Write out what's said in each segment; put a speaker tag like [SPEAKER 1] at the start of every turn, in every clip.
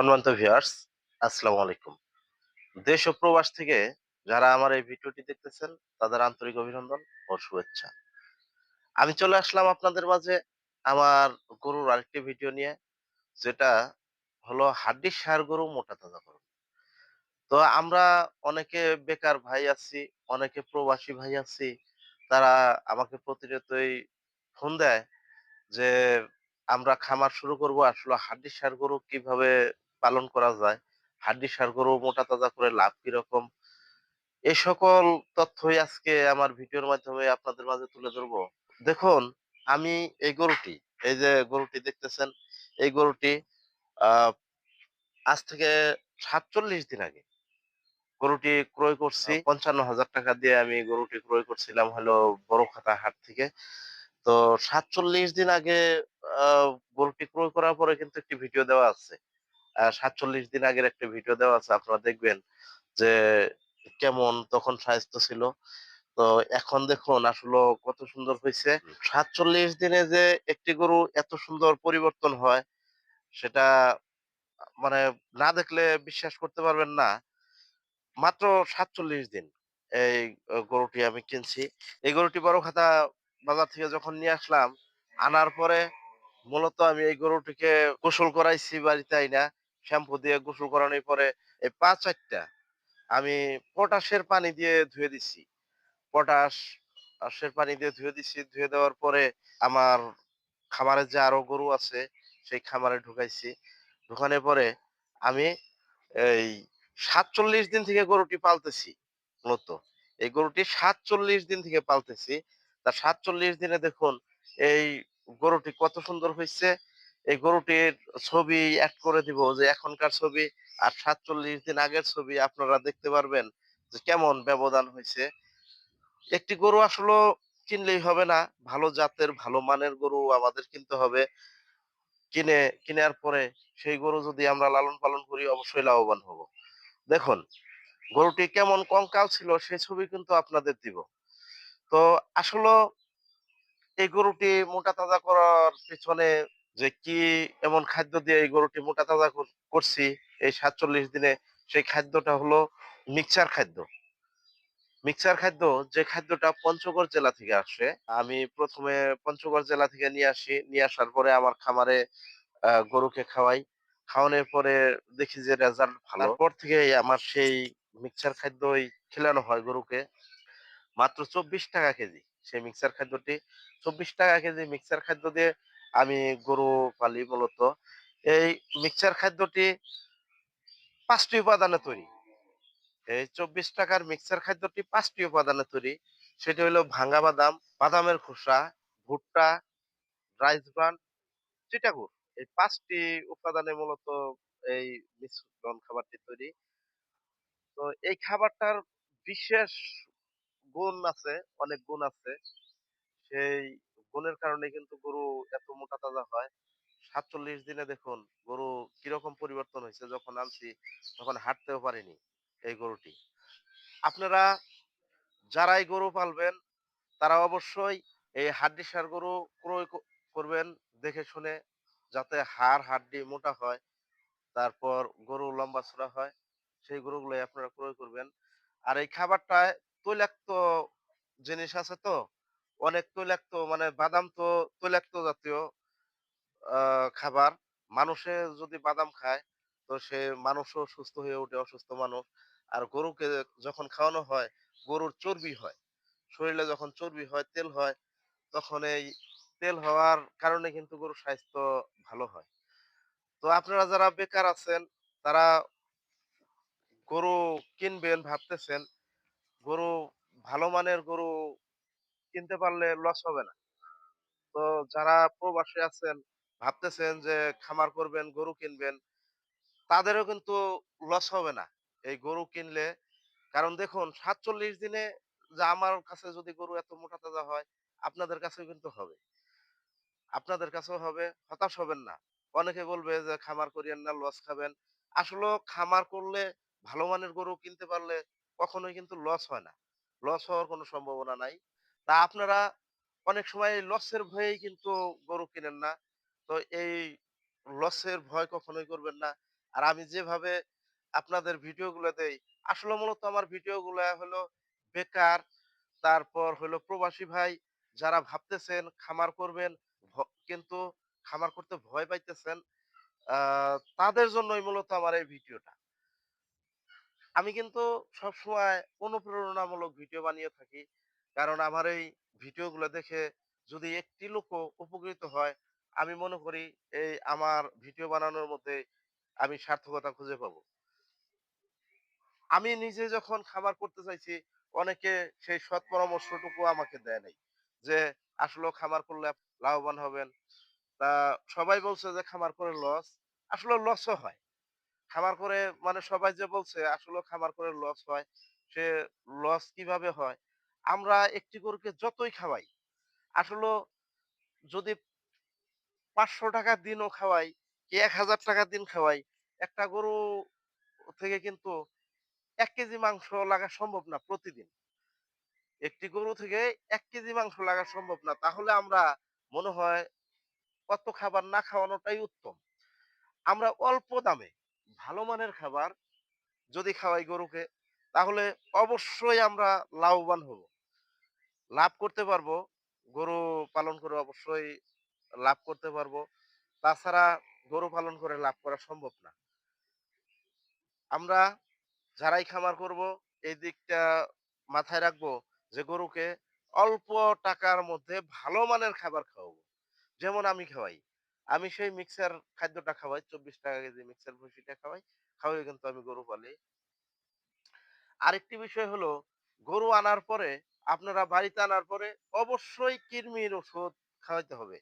[SPEAKER 1] সম্মানিত ভিউয়ার্স আসসালামু আলাইকুম। দেশ ও প্রবাস থেকে যারা আমার এই ভিডিওটি দেখতেছেন, তাদের আন্তরিক অভিনন্দন ও শুভেচ্ছা। আমি চলে আসলাম আপনাদের মাঝে আমার গরুর আরেকটি ভিডিও নিয়ে, যেটা হলো হাড্ডির সার গরু মোটা তাজা গরু। তো আমরা অনেকে বেকার ভাই আছি, অনেকে প্রবাসী ভাই আছি, তারা আমাকে প্রতিনিয়তই ফোন দেয় যে, আমরা খামার শুরু করব, আসলে হাড্ডির সার গরু কীভাবে পালন করা যায়। হাড্ডির সার গরু মোটা তাজা করে লাভ কীরকম এই সকল তথ্যই আজকে আমার ভিডিওর মাধ্যমে আপনাদের মাঝে তুলে ধরবো। দেখুন আমি এই গরুটি এই যে গরুটি দেখতেছেন এই গরুটি আজ থেকে সাতচল্লিশ দিন আগে গরুটি ক্রয় করছি। পঞ্চান্ন হাজার টাকা দিয়ে আমি গরুটি ক্রয় করছিলাম হলো বড় খাতা হাট থেকে। তো সাতচল্লিশ দিন আগে আহ, গরুটি ক্রয় করার পরে কিন্তু একটি ভিডিও দেওয়া আছে। সাতচল্লিশ দিন আগের একটা ভিডিও দেওয়া আছে আপনারা দেখবেন যে কেমন তখন স্বাস্থ্য ছিল। তো এখন দেখুন আসলে কত সুন্দর হয়েছে সাতচল্লিশ দিনে যে একটি গরু এত সুন্দর পরিবর্তন হয় সেটা মানে না দেখলে বিশ্বাস করতে পারবেন না। মাত্র সাতচল্লিশ দিন এই গরুটি আমি কিনছি। এই গরুটি বড় খাতা বাজার থেকে যখন নিয়ে আসলাম আনার পরে মূলত আমি এই গরুটিকে গোসল করাইছি বাড়িতে আইনা। শ্যাম্পু দিয়ে গোসল করানোর পরে এই পা চারটা আমি পটাশের পানি দিয়ে ধুয়ে দিছি। পটাশ আশের পানি দিয়ে ধুয়ে দিছি, ধুয়ে দেওয়ার পরে আমার খামারে যে আরও গরু আছে, সেই খামারে ঢুকাইছি। ঢুকানোর পরে আমি এই সাতচল্লিশ দিন থেকে গরুটি পালতেছি মূলত। এই গরুটি সাতচল্লিশ দিন থেকে পালতেছি। তা সাতচল্লিশ দিনে দেখুন এই গরুটি কত সুন্দর হয়েছে এই গরুটির ছবি অ্যাড করে দিব যে এখনকার ছবি আর সাতচল্লিশ দিন আগের ছবি আপনারা দেখতে পারবেন যে কেমন ব্যবধান হয়েছে। একটি গরু আসলে কিনলেই হবে না, ভালো জাতের, ভালো মানের গরু আমাদের কিনতে হবে। কিনে, কেনার পরে সেই গরু যদি আমরা লালন পালন করি অবশ্যই লাভবান হব। দেখুন, গরুটি কেমন কঙ্কাল ছিল সেই ছবি কিন্তু আপনাদের দিব। তো আসলে এই গরুটি মোটা তাজা করার পিছনে যে, কি এমন খাদ্য দিয়ে এই গরুটি মোটা তাজা করছি? এই সাতচল্লিশ দিনে সেই খাদ্যটা হলো মিক্সচার খাদ্য। মিক্সচার খাদ্য, যে খাদ্যটা পঞ্চগড় জেলা থেকে আসে, আমি প্রথমে পঞ্চগড় জেলা থেকে নিয়ে আসি, নিয়ে আসার পরে আমার খামারে গরুকে খাওয়াই। খাওয়ানোর পরে দেখি যে রেজাল্ট ভালো। পর থেকে আমার সেই মিক্সচার খাদ্যই খেলানো হয় গরুকে। মাত্র চব্বিশ টাকা কেজি সেই মিক্সার খাদ্যটি। চব্বিশ টাকা কেজি মিক্সার খাদ্য দিয়ে আমি গরু পালি মূলত। এই মিক্সার খাদ্যটি পাঁচটি উপাদানে তৈরি। এই চব্বিশ টাকার মিক্সার খাদ্যটি পাঁচটি উপাদানে তৈরি। সেটি হলো ভাঙ্গা বাদাম, বাদামের খোসা, ভুট্টা, রাইস ব্রান চিটাগুড় এই পাঁচটি উপাদানে মূলত এই মিশ্রণ খাবারটি তৈরি। তো এই খাবারটার বিশেষ গুণ আছে, অনেক গুণ আছে। সেই গুণের কারণে কিন্তু গরু এত মোটা তাজা হয়। সাতচল্লিশ দিনে দেখুন গরু কীরকম পরিবর্তন হয়েছে যখন আনছি তখন হাঁটতেও পারিনি এই গরুটি। আপনারা যারাই গরু পালবেন তারা অবশ্যই এই হাড্ডি সার গরু ক্রয় করবেন দেখে শুনে যাতে হাড় হাড্ডি মোটা হয়, তারপর গরু লম্বা চড়া হয়, সেই গরুগুলোই আপনারা ক্রয় করবেন। আর এই খাবারটায় তৈলাক্ত জিনিস আছে তো? অনেক তৈলাক্ত মানে বাদাম তো তৈলাক্ত জাতীয় খাবার। মানুষে যদি বাদাম খায়, তো সে মানুষও সুস্থ হয়ে ওঠে, অসুস্থ মানুষ। আর গরুকে যখন খাওয়ানো হয়, গরুর চর্বি হয়। শরীরে যখন চর্বি হয়, তেল হয়, তখন এই তেল হওয়ার কারণে কিন্তু গরুর স্বাস্থ্য ভালো হয়। তো আপনারা যারা বেকার আছেন, তারা গরু কিনবেন ভাবতেছেন। গরু ভালো মানের গরু কিনতে পারলে লস হবে না। তো যারা প্রবাসে আছেন, ভাবতেছেন যে খামার করবেন, গরু কিনবেন, তাদেরও কিন্তু লস হবে না। এই গরু কিনলে, কারণ দেখুন, সাতচল্লিশ দিনে যে আমার কাছে যদি গরু এত মোটা তাজা হয়, আপনাদের কাছেও কিন্তু হবে। আপনাদের কাছেও হবে, হতাশ হবেন না। অনেকে বলবে যে খামার করিয়েন না লস খাবেন। আসলে খামার করলে ভালো মানের গরু কিনতে পারলে কখনোই কিন্তু লস হয় না। লস হওয়ার কোনো সম্ভাবনা নাই। তা আপনারা অনেক সময় লসের ভয়েই কিন্তু গরু কিনেন না তো এই লসের ভয় কখনোই করবেন না আর আমি যেভাবে আপনাদের ভিডিওগুলো দেই, আসলে মূলত আমার ভিডিওগুলা হলো বেকার, তারপর হলো প্রবাসী ভাই যারা ভাবতেছেন খামার করবেন কিন্তু খামার করতে ভয় পাইতেছেন, তাদের জন্যই মূলত আমার এই ভিডিওটা। আমি কিন্তু সবসময় অনুপ্রেরণামূলক ভিডিও বানিয়ে থাকি। কারণ আমার এই ভিডিওগুলো দেখে যদি একটি লোকও উপকৃত হয়, আমি মনে করি এই আমার ভিডিও বানানোর মধ্যে আমি সার্থকতা খুঁজে পাবো। আমি নিজে যখন খামার করতে চাইছি, অনেকে সেই সৎ পরামর্শটুকু আমাকে দেয় নাই। যে আসলেও খামার করলে লাভবান হবেন। তা সবাই বলছে যে খামার করে লস। আসলে লসও হয়। খামার করে মানে সবাই যে বলছে আসলে খামার করে লস হয়। সে লস কীভাবে হয়? আমরা একটি গরুকে যতই খাওয়াই, আসলে যদি ৳৫০০ দিনও খাওয়াই, কি ৳১,০০০ দিন খাওয়াই, একটা গরু থেকে কিন্তু এক কেজি মাংস লাগা সম্ভব না প্রতিদিন। একটি গরু থেকে এক কেজি মাংস লাগা সম্ভব না। তাহলে আমরা মনে হয় কত খাবার না খাওয়ানোটাই উত্তম। আমরা অল্প দামে ভালো মানের খাবার যদি খাওয়াই গরুকে, তাহলে অবশ্যই আমরা লাভবান হব। লাভ করতে পারব। গরু পালন করে অবশ্যই লাভ করতে পারব। তাছাড়া গরু পালন করে লাভ করা সম্ভব না। আমরা যারাই খামার করব, এই দিকটা মাথায় রাখব যে গরুকে অল্প টাকার মধ্যে ভালো মানের খাবার খাওয়াবো। যেমন আমি খাওয়াই। আমি সেই মিক্সার খাদ্যটা খাওয়াই ৳২৪ কেজি মিক্সার ভুসিটা খাওয়াই। খাওয়াই কিন্তু আমি গরু পালি। আরেকটি বিষয় হলো, গরু আনার পরে আপনারা বাড়িতে আনার পরে অবশ্যই কৃমির ওষুধ খাওয়াইতে হবে।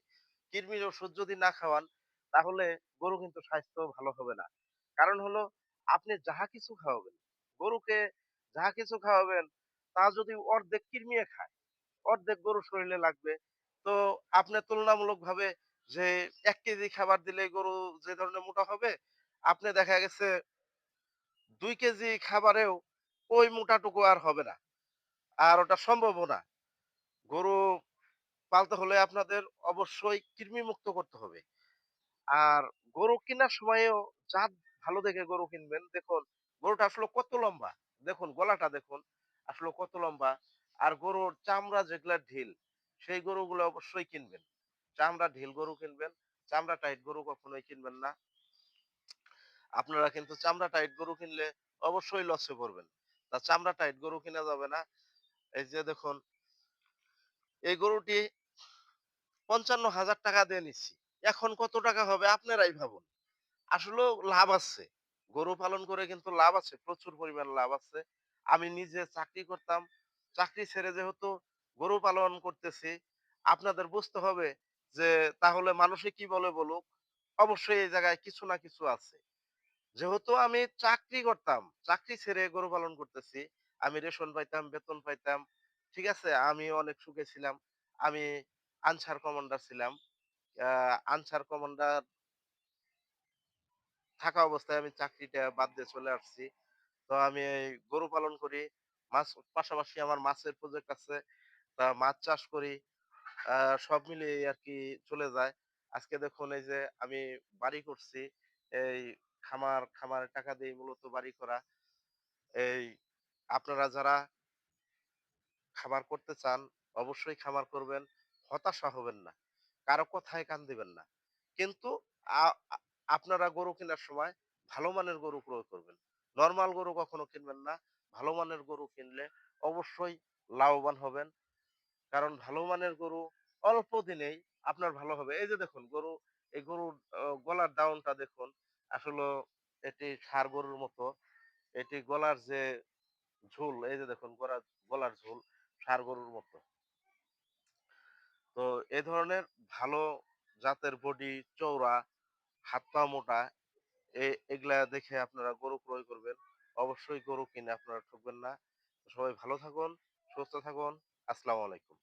[SPEAKER 1] কৃমির ওষুধ যদি না খাওয়ান তাহলে গরু কিন্তু স্বাস্থ্য ভালো হবে না। কারণ হলো আপনি যাহা কিছু খাওয়াবেন, গরুকে যাহা কিছু খাওয়াবেন তা যদি অর্ধেক কৃমিয়ে খায়, অর্ধেক গরুর শরীরে লাগবে। তো আপনি তুলনামূলকভাবে যে এক কেজি খাবার দিলে গরু যে ধরনের মোটা হবে, আপনি দেখা গেছে দুই কেজি খাবারেও ওই মোটাটুকু আর হবে না। আর ওটা সম্ভবও না। গরু পালতে হলে আপনাদের অবশ্যই কৃমিমুক্ত করতে হবে। আর গরু কিনার সময়েও জাত ভালো দেখে গরু কিনবেন। দেখুন গরুটা আসলে কত লম্বা। দেখুন গলাটা দেখুন আসলে কত লম্বা। আর গরুর চামড়া যেগুলা ঢিল, সেই গরুগুলো অবশ্যই কিনবেন। চামড়া ঢিল গরু কিনবেন। চামড়া টাইট গরু কখনোই কিনবেন না। আপনারা কিন্তু চামড়া টাইট গরু কিনলে অবশ্যই লসে পড়বেন। তা চামড়া টাইট গরু কিনা যাবে না। এই যে দেখুন এই গরুটি ৳৫৫,০০০ দিয়ে নিচ্ছি। এখন কত টাকা হবে আপনারাই ভাবুন। আসলেও লাভ আছে। গরু পালন করে কিন্তু লাভ আছে। প্রচুর পরিমাণ লাভ আছে। আমি নিজে চাকরি করতাম। চাকরি ছেড়ে যেহেতু গরু পালন করতেছি, আপনাদের বুঝতে হবে যে তাহলে মানুষে কি বলে বলুক, অবশ্যই এই জায়গায় কিছু না কিছু আছে। যেহেতু আমি চাকরি করতাম, চাকরি ছেড়ে গরু পালন করতেছি। আমি রেশন পাইতাম, বেতন পাইতাম। ঠিক আছে? আমি অনেক সুখে ছিলাম। আমি আনসার কমান্ডার ছিলাম। আনসার কমান্ডার থাকা অবস্থায় আমি চাকরিটা বাদ দিয়ে চলে আসছি। তো আমি গরু পালন করি। মাছ পাশাপাশি আমার মাছের প্রজেক্ট আছে। তা মাছ চাষ করি। সব মিলিয়ে আর কি চলে যায়। আজকে দেখুন এই যে আমি বাড়ি করছি। এই খামার, খামারের টাকা দিয়ে মূলত বাড়ি করা। এই আপনারা যারা খামার করতে চান, অবশ্যই খামার করবেন। হতাশা হবেন না। কারও কথায় কান দিবেন না। কিন্তু আপনারা গরু কেনার সময় ভালো মানের গরু ক্রয় করবেন। নরমাল গরু কখনো কিনবেন না। ভালো মানের গরু কিনলে অবশ্যই লাভবান হবেন। কারণ ভালো মানের গরু অল্প দিনেই আপনার ভালো হবে। এই যে দেখুন গরু, এই গরুর গলার ডাউনটা দেখুন। আসলে এটি ষাঁড় গরুর মতো। এটি গলার যে ঝুল, এই যে দেখুন গলার গলার ঝোল ষাঁড় গরুর মতো। তো এ ধরনের ভালো জাতের বডি, চওড়া, হাত পা মোটা এগুলা দেখে আপনারা গরু ক্রয় করবেন। অবশ্যই গরু কিনে আপনারা ঠকবেন না। সবাই ভালো থাকুন, সুস্থ থাকুন। আসসালামু আলাইকুম।